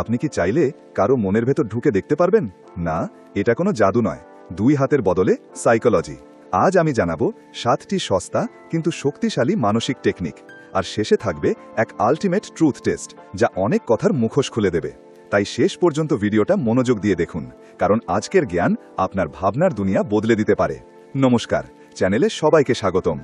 আপনি কি চাইলে কারও মনের ভেতর ঢুকে দেখতে পারবেন? না, এটা কোনো জাদু নয়। দুই হাতের বদলে সাইকোলজি। আজ আমি জানাব সাতটি সস্তা কিন্তু শক্তিশালী মানসিক টেকনিক। আর শেষে থাকবে এক আলটিমেট ট্রুথ টেস্ট যা অনেক কথার মুখোশ খুলে দেবে। তাই শেষ পর্যন্ত ভিডিওটা মনোযোগ দিয়ে দেখুন, কারণ আজকের জ্ঞান আপনার ভাবনার দুনিয়া বদলে দিতে পারে। নমস্কার, চ্যানেলে সবাইকে স্বাগতম।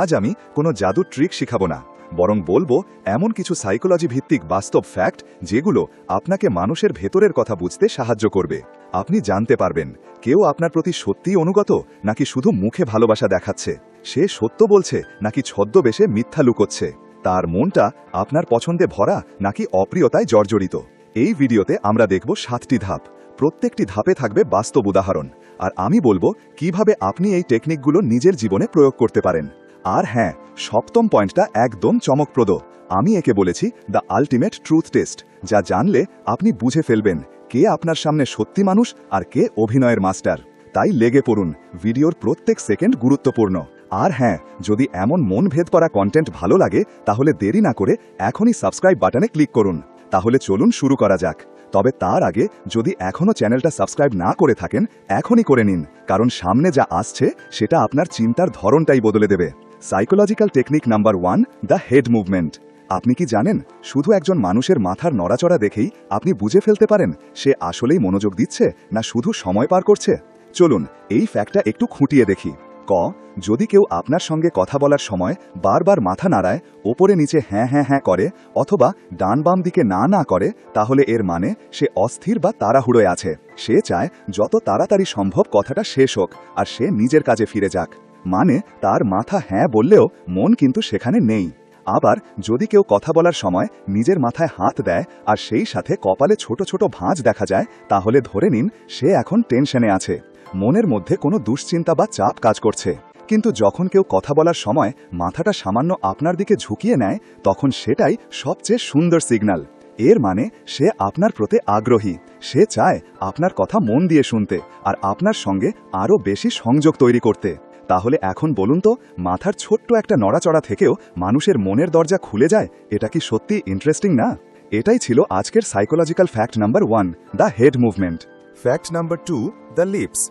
আজ আমি কোনো জাদু ট্রিক শিখাবো না। বরং বলব, এমন কিছু সাইকোলজি ভিত্তিক বাস্তব ফ্যাক্ট যেগুলো আপনাকে মানুষের ভেতরের কথা বুঝতে সাহায্য করবে। আপনি জানতে পারবেন, কেউ আপনার প্রতি সত্যিই অনুগত নাকি শুধু মুখে ভালোবাসা দেখাচ্ছে? সে সত্য বলছে নাকি ছদ্মবেশে মিথ্যা লুকোচ্ছে? তার মনটা আপনার পছন্দে ভরা নাকি অপ্রিয়তায় জর্জরিত? এই ভিডিওতে আমরা দেখব সাতটি ধাপ। প্রত্যেকটি ধাপে থাকবে বাস্তব উদাহরণ। আর আমি বলব, কীভাবে আপনি এই টেকনিকগুলো নিজের জীবনে প্রয়োগ করতে পারেন। আর হ্যাঁ সপ্তম পয়েন্টটা একদম চমকপ্রদ। আমি একে বলেছি দ্য আলটিমেট ট্রুথ টেস্ট, যা জানলে আপনি বুঝে ফেলবেন কে আপনার সামনে সত্যি মানুষ আর কে অভিনয়ের মাস্টার। তাই লেগে পড়ুন, ভিডিওর প্রত্যেক সেকেন্ড গুরুত্বপূর্ণ। আর হ্যাঁ যদি এমন মন ভেদ করা কন্টেন্ট ভালো লাগে, তাহলে দেরি না করে এখনই সাবস্ক্রাইব বাটনে ক্লিক করুন। তাহলে চলুন শুরু করা যাক। তবে তার আগে, যদি এখনও চ্যানেলটা সাবস্ক্রাইব না করে থাকেন, এখনই করে নিন। কারণ সামনে যা আসছে, সেটা আপনার চিন্তার ধরনটাই বদলে দেবে। Psychological technique number one the head movement আপনি কি জানেন? শুধু একজন মানুষের মাথার নড়াচড়া দেখেই আপনি বুঝে ফেলতে পারেন সে আসলেই মনোযোগ দিচ্ছে না শুধু সময় পার করছে? চলুন, এই ফ্যাক্টটা একটু খুঁটিয়ে দেখি। ক, যদি কেউ আপনার সঙ্গে কথা বলার সময় বারবার মাথা নাড়ায়, ওপরে নিচে হ্যাঁ হ্যাঁ হ্যাঁ করে অথবা ডান বাম দিকে না না করে, তাহলে এর মানে সে অস্থির বা তাড়াহুড়োয় আছে। সে চায় যত তাড়াতাড়ি সম্ভব কথাটা শেষ হোক, আর সে নিজের কাজে ফিরে যাক। মানে তার মাথা হ্যাঁ বললেও মন কিন্তু সেখানে নেই। আবার যদি কেউ কথা বলার সময় নিজের মাথায় হাত দেয় আর সেই সাথে কপালে ছোট ছোট ভাঁজ দেখা যায়, তাহলে ধরে নিন সে এখন টেনশনে আছে। মনের মধ্যে কোনো দুশ্চিন্তা বা চাপ কাজ করছে। কিন্তু যখন কেউ কথা বলার সময় মাথাটা সামান্য আপনার দিকে ঝুঁকিয়ে নেয়, তখন সেটাই সবচেয়ে সুন্দর সিগন্যাল। এর মানে সে আপনার প্রতি আগ্রহী। সে চায় আপনার কথা মন দিয়ে শুনতে আর আপনার সঙ্গে আরও বেশি সংযোগ তৈরি করতে। তাহলে এখন বলুন তো, মাথার ছোট্ট একটা নড়াচড়া থেকেও মানুষের মনের দরজা খুলে যায়? এটা কি সত্যি ইন্টারেস্টিং না? এটাই ছিল আজকের psychological fact number one the head movement fact number two the lips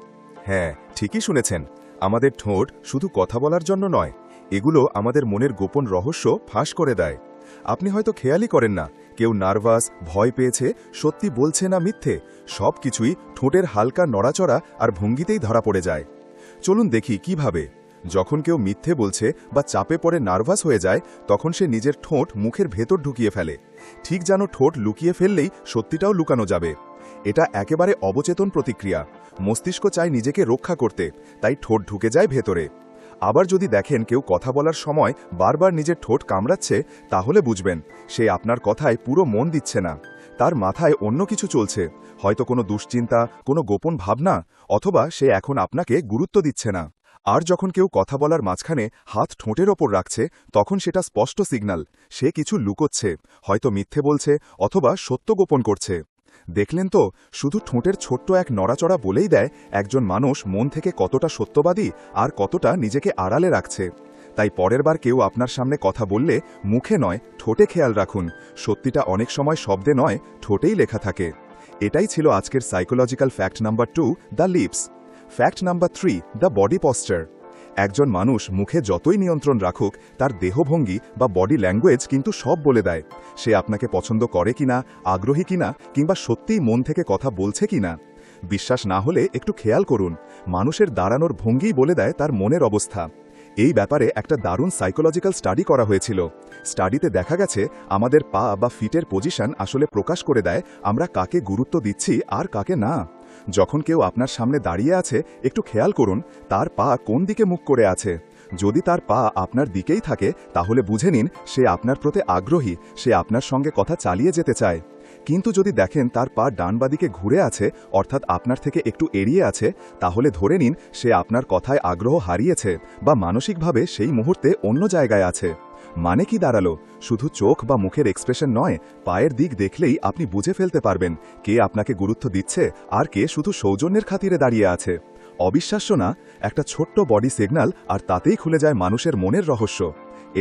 হ্যাঁ ঠিকই শুনেছেন। আমাদের ঠোঁট শুধু কথা বলার জন্য নয়, এগুলো আমাদের মনের গোপন রহস্য ফাঁস করে দেয়। আপনি হয়তো খেয়ালই করেন না, কেউ নার্ভাস, ভয় পেয়েছে, সত্যি বলছে না মিথ্যে সব কিছুই ঠোঁটের হালকা নড়াচড়া আর ভঙ্গিতেই ধরা পড়ে যায়। চলুন দেখি কীভাবে। যখন কেউ মিথ্যে বলছে বা চাপে পড়ে নার্ভাস হয়ে যায়, তখন সে নিজের ঠোঁট মুখের ভেতর ঢুকিয়ে ফেলে। ঠিক যেন ঠোঁট লুকিয়ে ফেললেই সত্যিটাও লুকানো যাবে। এটা একেবারে অবচেতন প্রতিক্রিয়া। মস্তিষ্ক চায় নিজেকে রক্ষা করতে, তাই ঠোঁট ঢুকে যায় ভেতরে। আবার যদি দেখেন কেউ কথা বলার সময় বারবার নিজের ঠোঁট কামড়াচ্ছে, তাহলে বুঝবেন, সে আপনার কথায় পুরো মন দিচ্ছে না। তার মাথায় অন্য কিছু চলছে। হয়তো কোনো দুশ্চিন্তা, কোনো গোপন ভাবনা, অথবা সে এখন আপনাকে গুরুত্ব দিচ্ছে না। আর যখন কেউ কথা বলার মাঝখানে হাত ঠোঁটের ওপর রাখছে, তখন সেটা স্পষ্ট সিগন্যাল। সে কিছু লুকোচ্ছে, হয়তো মিথ্যে বলছে, অথবা সত্য গোপন করছে। দেখলেন তো, শুধু ঠোঁটের ছোট্ট এক নড়াচড়া বলেই দেয় একজন মানুষ মন থেকে কতটা সত্যবাদী আর কতটা নিজেকে আড়ালে রাখছে। তাই পরের বার কেউ আপনার সামনে কথা বললে মুখে নয়, ঠোঁটে খেয়াল রাখুন। সত্যিটা অনেক সময় শব্দে নয়, ঠোঁটেই লেখা থাকে। এটাই ছিল আজকের psychological fact number two the lips fact number three the body posture একজন মানুষ মুখে যতই নিয়ন্ত্রণ রাখুক, তার দেহভঙ্গি বা বডি ল্যাঙ্গুয়েজ কিন্তু সব বলে দেয়। সে আপনাকে পছন্দ করে কিনা, আগ্রহী কিনা, কিংবা সত্যিই মন থেকে কথা বলছে কিনা। বিশ্বাস না হলে একটু খেয়াল করুন। মানুষের দাঁড়ানোর ভঙ্গিই বলে দেয় তার মনের অবস্থা। এই ব্যাপারে একটা দারুণ সাইকোলজিক্যাল স্টাডি করা হয়েছিল। স্টাডিতে দেখা গেছে, আমাদের পা বা ফিটের পজিশন আসলে প্রকাশ করে দেয়, আমরা কাকে গুরুত্ব দিচ্ছি আর কাকে না। যখন কেউ আপনার সামনে দাঁড়িয়ে আছে, একটু খেয়াল করুন, তার পা কোন দিকে মুখ করে আছে। যদি তার পা আপনার দিকেই থাকে, তাহলে বুঝে নিন, সে আপনার প্রতি আগ্রহী, সে আপনার সঙ্গে কথা চালিয়ে যেতে চায়। কিন্তু যদি দেখেন তার পা ডান বাদিকে ঘুরে আছে, অর্থাৎ আপনার থেকে একটু এড়িয়ে আছে, তাহলে ধরে নিন সে আপনার কথায় আগ্রহ হারিয়েছে বা মানসিকভাবে সেই মুহূর্তে অন্য জায়গায় আছে। মানে কি দাঁড়াল? শুধু চোখ বা মুখের এক্সপ্রেশন নয়, পায়ের দিক দেখলেই আপনি বুঝে ফেলতে পারবেন কে আপনাকে গুরুত্ব দিচ্ছে আর কে শুধু সৌজন্যের খাতিরে দাঁড়িয়ে আছে। অবিশ্বাস্য না, একটা ছোট্ট বডি সিগন্যাল আর তাতেই খুলে যায় মানুষের মনের রহস্য।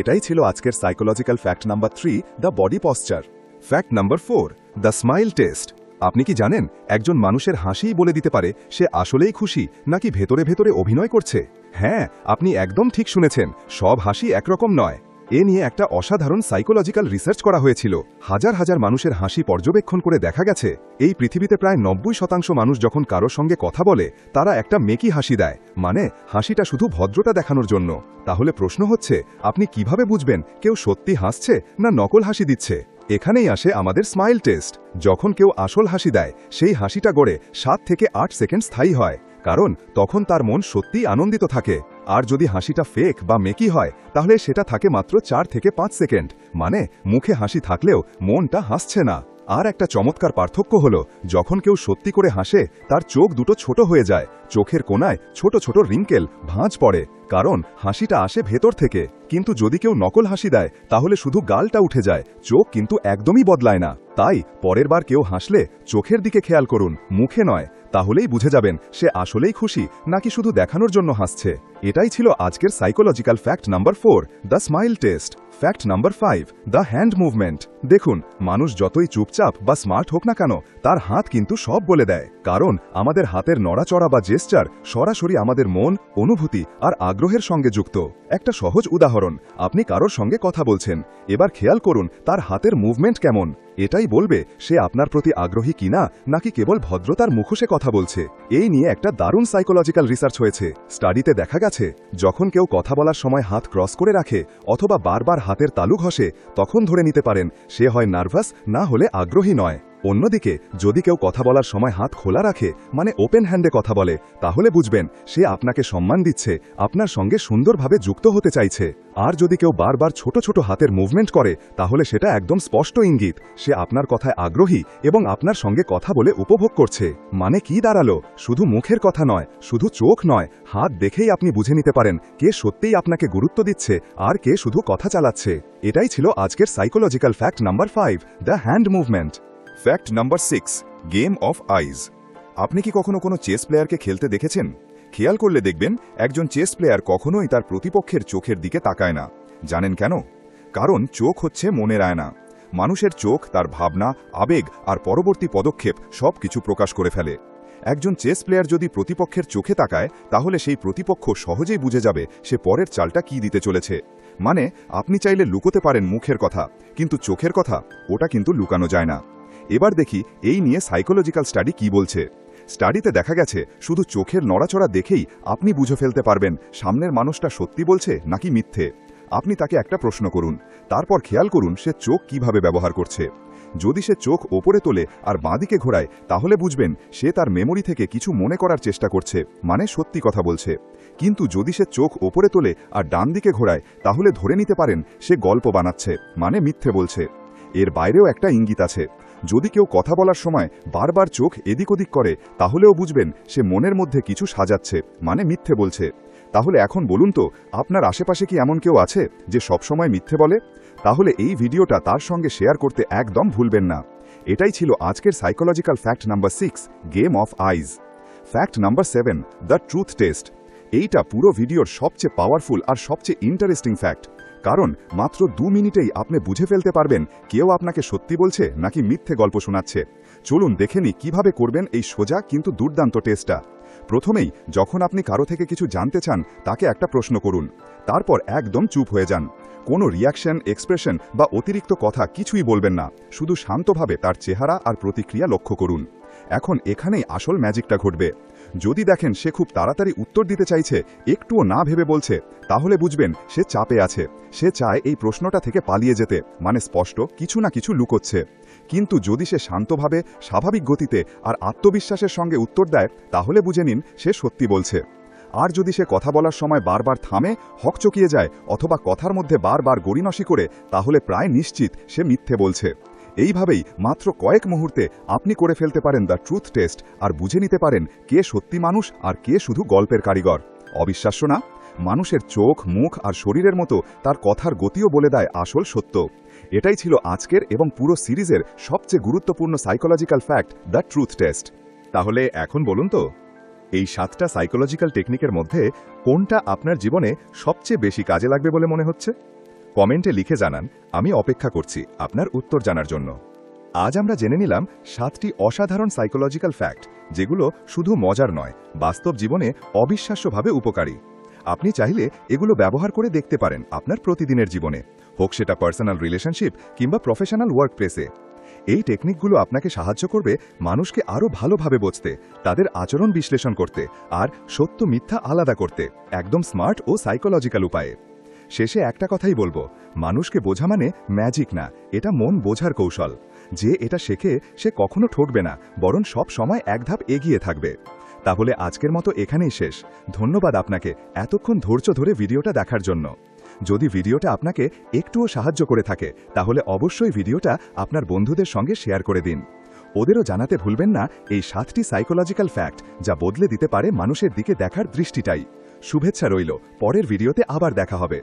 এটাই ছিল আজকের psychological fact number three the body posture fact number four the smile test আপনি কি জানেন, একজন মানুষের হাসিই বলে দিতে পারে, সে আসলেই খুশি, নাকি ভেতরে ভেতরে অভিনয় করছে? হ্যাঁ আপনি একদম ঠিক শুনেছেন, সব হাসি একরকম নয়। এ নিয়ে একটা অসাধারণ সাইকোলজিক্যাল রিসার্চ করা হয়েছিল। হাজার হাজার মানুষের হাসি পর্যবেক্ষণ করে দেখা গেছে। এই পৃথিবীতে প্রায় নব্বই শতাংশ মানুষ যখন কারোর সঙ্গে কথা বলে, তারা একটা মেকি হাসি দেয়। মানে হাসিটা শুধু ভদ্রতা দেখানোর জন্য। তাহলে প্রশ্ন হচ্ছে, আপনি কীভাবে বুঝবেন, কেউ সত্যি হাসছে, না নকল হাসি দিচ্ছে? এখানেই আসে আমাদের স্মাইল টেস্ট যখন কেউ আসল হাসি দেয়, সেই হাসিটা গড়ে সাত থেকে আট সেকেন্ড স্থায়ী হয়। কারণ তখন তার মন সত্যিই আনন্দিত থাকে। আর যদি হাসিটা ফেক বা মেকি হয়, তাহলে সেটা থাকে মাত্র চার থেকে পাঁচ সেকেন্ড। মানে মুখে হাসি থাকলেও মনটা হাসছে না। আর একটা চমৎকার পার্থক্য হল, যখন কেউ সত্যি করে হাসে, তার চোখ দুটো ছোট হয়ে যায়, চোখের কোনায় ছোট ছোট রিঙ্কেল, ভাঁজ পড়ে, কারণ হাসিটা আসে ভেতর থেকে। কিন্তু যদি কেউ নকল হাসি দেয়, তাহলে শুধু গালটা উঠে যায়, চোখ কিন্তু একদমই বদলায় না। তাই, পরের বার কেউ হাসলে, চোখের দিকে খেয়াল করুন, মুখে নয় তাহলেই বুঝে যাবেন সে আসলেই খুশি নাকি শুধু দেখানোর জন্য হাসছে। এটাই ছিল আজকের psychological fact number four the smile test fact number five the hand movement দেখুন, মানুষ যতই চুপচাপ বা স্মার্ট হোক না কেন, তার হাত কিন্তু সব বলে দেয়। কারণ, আমাদের হাতের নড়াচড়া বা জেস্টার সরাসরি আমাদের মন, অনুভূতি আর আগ্রহের সঙ্গে যুক্ত। একটা সহজ উদাহরণ, আপনি কারোর সঙ্গে কথা বলছেন। এবার খেয়াল করুন, তার হাতের মুভমেন্ট কেমন। এটাই বলবে সে আপনার প্রতি আগ্রহী কিনা, নাকি কেবল ভদ্রতার মুখোশে কথা বলছে। এই নিয়ে একটা দারুণ সাইকোলজিক্যাল রিসার্চ হয়েছে। স্টাডিতে দেখা গেছে, যখন কেউ কথা বলার সময় হাত ক্রস করে রাখে, অথবা বারবার হাতের তালু ঘষে, তখন ধরে নিতে পারেন, সে হয় নার্ভাস না হলে আগ্রহী নয়। অন্যদিকে, যদি কেউ কথা বলার সময় হাত খোলা রাখে মানে ওপেন হ্যান্ডে কথা বলে, তাহলে বুঝবেন, সে আপনাকে সম্মান দিচ্ছে, আপনার সঙ্গে সুন্দরভাবে যুক্ত হতে চাইছে। আর যদি কেউ বারবার ছোট ছোট হাতের মুভমেন্ট করে, তাহলে সেটা একদম স্পষ্ট ইঙ্গিত, সে আপনার কথায় আগ্রহী এবং আপনার সঙ্গে কথা বলে উপভোগ করছে। মানে কি দাঁড়াল? শুধু মুখের কথা নয়, শুধু চোখ নয়, হাত দেখেই আপনি বুঝে নিতে পারেন, কে সত্যিই আপনাকে গুরুত্ব দিচ্ছে, আর কে শুধু কথা চালাচ্ছে। এটাই ছিল আজকের psychological fact number five the hand movement fact number six game of eyes আপনি কি কখনো কোনো চেস প্লেয়ারকে খেলতে দেখেছেন? খেয়াল করলে দেখবেন, একজন চেস প্লেয়ার কখনোই তার প্রতিপক্ষের চোখের দিকে তাকায় না। জানেন কেন? কারণ চোখ হচ্ছে মনের আয়না। মানুষের চোখ, তার ভাবনা, আবেগ আর পরবর্তী পদক্ষেপ সব কিছু প্রকাশ করে ফেলে। একজন চেস প্লেয়ার যদি প্রতিপক্ষের চোখে তাকায়, তাহলে সেই প্রতিপক্ষ সহজেই বুঝে যাবে সে পরের চালটা কি দিতে চলেছে। মানে আপনি চাইলে লুকোতে পারেন মুখের কথা, কিন্তু চোখের কথা, ওটা কিন্তু লুকানো যায় না। এবার দেখি এই নিয়ে সাইকোলজিক্যাল স্টাডি কি বলছে। স্টাডিতে দেখা গেছে, শুধু চোখের নড়াচড়া দেখেই আপনি বুঝে ফেলতে পারবেন সামনের মানুষটা সত্যি বলছে নাকি মিথ্যে। আপনি তাকে একটা প্রশ্ন করুন, তারপর খেয়াল করুন সে চোখ কীভাবে ব্যবহার করছে। যদি সে চোখ ওপরে তোলে আর বাঁদিকে ঘোরায়, তাহলে বুঝবেন সে তার মেমোরি থেকে কিছু মনে করার চেষ্টা করছে মানে সত্যি কথা বলছে। কিন্তু যদি সে চোখ ওপরে তোলে আর ডান দিকে ঘোরায়, তাহলে ধরে নিতে পারেন সে গল্প বানাচ্ছে মানে মিথ্যে বলছে। এর বাইরেও একটা ইঙ্গিত আছে। যদি কেউ কথা বলার সময় বারবার চোখ এদিক ওদিক করে, তাহলেও বুঝবেন সে মনের মধ্যে কিছু সাজাচ্ছে মানে মিথ্যে বলছে। তাহলে এখন বলুন তো, আপনার আশেপাশে কি এমন কেউ আছে যে সবসময় মিথ্যে বলে? তাহলে এই ভিডিওটা তার সঙ্গে শেয়ার করতে একদম ভুলবেন না। এটাই ছিল আজকের psychological fact number six, game of eyes. Fact number seven, the truth test. এইটা পুরো ভিডিওর সবচেয়ে পাওয়ারফুল আর সবচেয়ে ইন্টারেস্টিং ফ্যাক্ট। কারণ মাত্র দু মিনিটেই আপনি বুঝে ফেলতে পারবেন কেউ আপনাকে সত্যি বলছে নাকি মিথ্যে গল্প শোনাচ্ছে। চলুন দেখে নি কীভাবে করবেন এই সোজা কিন্তু দুর্দান্ত টেস্টটা। প্রথমেই যখন আপনি কারও থেকে কিছু জানতে চান, তাকে একটা প্রশ্ন করুন। তারপর একদম চুপ হয়ে যান। কোনো রিয়াকশন এক্সপ্রেশন বা অতিরিক্ত কথা কিছুই বলবেন না। শুধু শান্তভাবে তার চেহারা আর প্রতিক্রিয়া লক্ষ্য করুন। এখন এখানেই আসল ম্যাজিকটা ঘটবে। যদি দেখেন সে খুব তাড়াতাড়ি উত্তর দিতে চাইছে, একটুও না ভেবে বলছে, তাহলে বুঝবেন সে চাপে আছে। সে চায় এই প্রশ্নটা থেকে পালিয়ে যেতে মানে স্পষ্ট কিছু না কিছু লুকোচ্ছে। কিন্তু যদি সে শান্তভাবে, স্বাভাবিক গতিতে আর আত্মবিশ্বাসের সঙ্গে উত্তর দেয়, তাহলে বুঝে নিন সে সত্যি বলছে। আর যদি সে কথা বলার সময় বারবার থামে হকচকিয়ে যায়, অথবা কথার মধ্যে বারবার গড়িনসি করে, তাহলে প্রায় নিশ্চিত সে মিথ্যে বলছে। এইভাবেই মাত্র কয়েক মুহূর্তে আপনি করে ফেলতে পারেন দ্য ট্রুথ টেস্ট আর বুঝে নিতে পারেন কে সত্যি মানুষ আর কে শুধু গল্পের কারিগর। অবিশ্বাস্য না? মানুষের চোখ, মুখ আর শরীরের মতো তার কথার গতিও বলে দেয় আসল সত্য। এটাই ছিল আজকের এবং পুরো সিরিজের সবচেয়ে গুরুত্বপূর্ণ psychological fact the truth test তাহলে এখন বলুন তো, এই সাতটা সাইকোলজিক্যাল টেকনিকের মধ্যে কোনটা আপনার জীবনে সবচেয়ে বেশি কাজে লাগবে বলে মনে হচ্ছে? কমেন্টে লিখে জানান, আমি অপেক্ষা করছি আপনার উত্তর জানার জন্য। আজ আমরা জেনে নিলাম সাতটি অসাধারণ সাইকোলজিক্যাল ফ্যাক্ট যেগুলো শুধু মজার নয়, বাস্তব জীবনে অবিশ্বাস্যভাবে উপকারী। আপনি চাইলে এগুলো ব্যবহার করে দেখতে পারেন আপনার প্রতিদিনের জীবনে, হোক সেটা পার্সোনাল রিলেশনশিপ কিংবা প্রফেশনাল ওয়ার্ক প্লেসে এই টেকনিকগুলো আপনাকে সাহায্য করবে মানুষকে আরও ভালোভাবে বুঝতে, তাদের আচরণ বিশ্লেষণ করতে আর সত্য মিথ্যা আলাদা করতে, একদম স্মার্ট ও সাইকোলজিক্যাল উপায়ে। শেষে একটা কথাই বলব, মানুষকে বোঝা মানে ম্যাজিক না, এটা মন বোঝার কৌশল। যে এটা শেখে, সে কখনো ঠকবে না, বরং সব সময় এক ধাপ এগিয়ে থাকবে। তাহলে আজকের মতো এখানেই শেষ। ধন্যবাদ আপনাকে এতক্ষণ ধৈর্য ধরে ভিডিওটা দেখার জন্য। যদি ভিডিওটা আপনাকে একটুও সাহায্য করে থাকে, তাহলে অবশ্যই ভিডিওটা আপনার বন্ধুদের সঙ্গে শেয়ার করে দিন। ওদেরও জানাতে ভুলবেন না এই সাতটি সাইকোলজিক্যাল ফ্যাক্ট যা বদলে দিতে পারে মানুষের দিকে দেখার দৃষ্টিটাই। শুভেচ্ছা রইল, পরের ভিডিওতে আবার দেখা হবে।